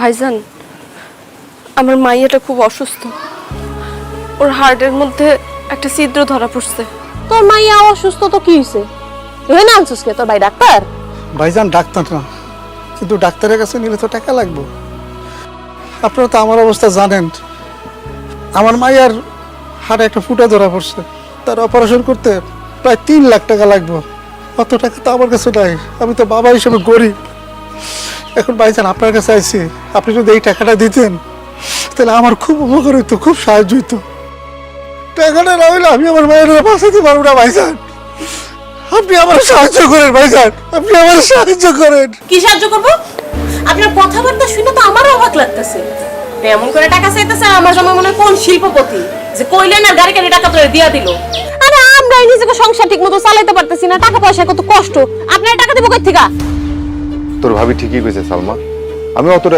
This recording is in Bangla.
ভাইজান আমার মাইয়াটা খুব অসুস্থ। ওর হার্টের মধ্যে একটা ছিদ্র ধরা পড়ছে। তোর মাইয়া অসুস্থ তো কি হয়েছে এখানে আনছিস কে তোর ভাই ডাক্তার? ভাইজান ডাক্তার না। কিন্তু ডাক্তারের কাছে নিলে তো টাকা লাগবে। আপনারা তো আমার অবস্থা জানেন। আমার মায়ের হাড়ে একটা ফুটা ধরা পড়ছে। তার অপারেশন করতে প্রায় তিন লাখ টাকা লাগবে। অত টাকা তো আমার কাছে নাই। আমি তো বাবা হিসেবে গরিব। এখন ভাইজান আপনার কাছে আইছি। আপনি যদি এই টাকাটা দিতেন তাহলে আমার খুব উপকার হইতো খুব সাহায্য হইতো। টাকাটা না হইলে আমি আমার মায়ের বাঁচাতে পারব না ভাইজান। আপনি আমার সাহায্য করেন ভাইজান। আপনি আমার সাহায্য করেন। কি সাহায্য করব? আপনার কথাবার্তা শুনে তো আমারও অবাক লাগতেছে। এমন করে টাকা চাইতেছে আমার জন্য মনে হয় কোন শিল্পপতি যে কইলেন আর গাড়ি গাড়ি টাকা তোরে দিয়া দিল। আরে আমরাই নিজেকে সংসার ঠিক মতো চালাইতে পারতেছি না টাকা পয়সা কত কষ্ট। আপনার টাকা দিব কই থেকে? তোর ভাবি ঠিকই কইছে সালমা। আমি অতটা